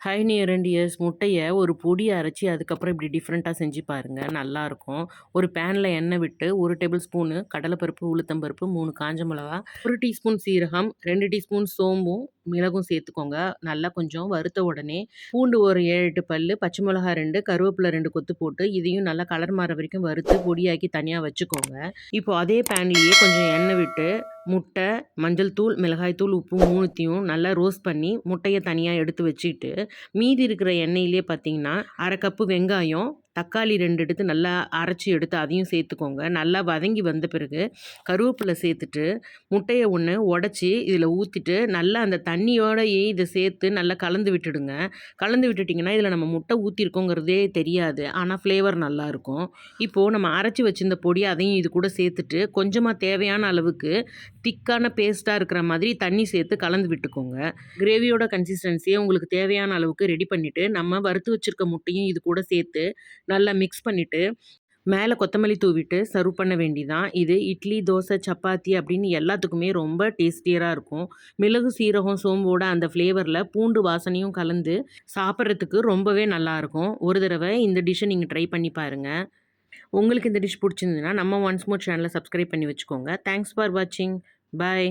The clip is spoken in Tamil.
ஹை நியர் அண்ட் இயர்ஸ் முட்டையை ஒரு பொடி அரைச்சி அதுக்கப்புறம் இப்படி டிஃப்ரெண்ட்டாக செஞ்சு பாருங்கள் நல்லாயிருக்கும் ஒரு பேனில் எண்ணெய் விட்டு ஒரு டேபிள் ஸ்பூனு கடலைப்பருப்பு உளுத்தம்பருப்பு மூணு காஞ்ச மிளகா ஒரு டீஸ்பூன் சீரகம் ரெண்டு டீஸ்பூன் சோம்பும் மிளகும் சேர்த்துக்கோங்க. நல்லா கொஞ்சம் வறுத்த உடனே பூண்டு ஒரு ஏழு எட்டு பல் பச்சை மிளகா ரெண்டு கருவேப்பிலை ரெண்டு கொத்து போட்டு இதையும் நல்லா கலர் மாற வரைக்கும் வறுத்து பொடியாக்கி தனியாக வச்சுக்கோங்க. இப்போ அதே பேன்லேயே கொஞ்சம் எண்ணெய் விட்டு முட்டை மஞ்சள் தூள் மிளகாய் தூள் உப்பு மூணுத்தையும் நல்லா ரோஸ்ட் பண்ணி முட்டையை தனியாக எடுத்து வச்சுட்டு மீதி இருக்கிற எண்ணெயிலே பார்த்தீங்கன்னா அரை கப்பு வெங்காயம் தக்காளி ரெண்டு எடுத்து நல்லா அரைச்சி எடுத்து அதையும் சேர்த்துக்கோங்க. நல்லா வதங்கி வந்த பிறகு கருவேப்பிலை சேர்த்துட்டு முட்டையை ஒன்று உடச்சி இதில் ஊற்றிட்டு நல்லா அந்த தண்ணியோடையே இதை சேர்த்து நல்லா கலந்து விட்டுடுங்க. கலந்து விட்டுட்டிங்கன்னா இதில் நம்ம முட்டை ஊற்றிருக்கோங்கிறதே தெரியாது. ஆனால் ஃப்ளேவர் நல்லாயிருக்கும் இப்போது நம்ம அரைச்சி வச்சிருந்த பொடி அதையும் இது கூட சேர்த்துட்டு கொஞ்சமாக தேவையான அளவுக்கு திக்கான பேஸ்ட்டாக இருக்கிற மாதிரி தண்ணி சேர்த்து கலந்து விட்டுக்கோங்க. கிரேவியோட கன்சிஸ்டன்சியை உங்களுக்கு தேவையான அளவுக்கு ரெடி பண்ணிவிட்டு நம்ம வறுத்து வச்சுருக்க முட்டையும் இது கூட சேர்த்து நல்லா மிக்ஸ் பண்ணிவிட்டு மேலே கொத்தமல்லி தூவிட்டு சர்வ் பண்ண வேண்டிதான். இது இட்லி தோசை சப்பாத்தி அப்படின்னு எல்லாத்துக்குமே ரொம்ப டேஸ்டியராக இருக்கும். மிளகு சீரகம் சோம்போட அந்த ஃப்ளேவரில் பூண்டு வாசனையும் கலந்து சாப்பிட்றதுக்கு ரொம்பவே நல்லாயிருக்கும் ஒரு தடவை இந்த டிஷ்ஷை நீங்கள் ட்ரை பண்ணி பாருங்கள் உங்களுக்கு இந்த டிஷ் பிடிச்சிருந்ததுன்னா நம்ம ஒன்ஸ் மோர் சேனலை சப்ஸ்கிரைப் பண்ணி வச்சுக்கோங்க. தேங்க்ஸ் ஃபார் வாட்சிங் பாய்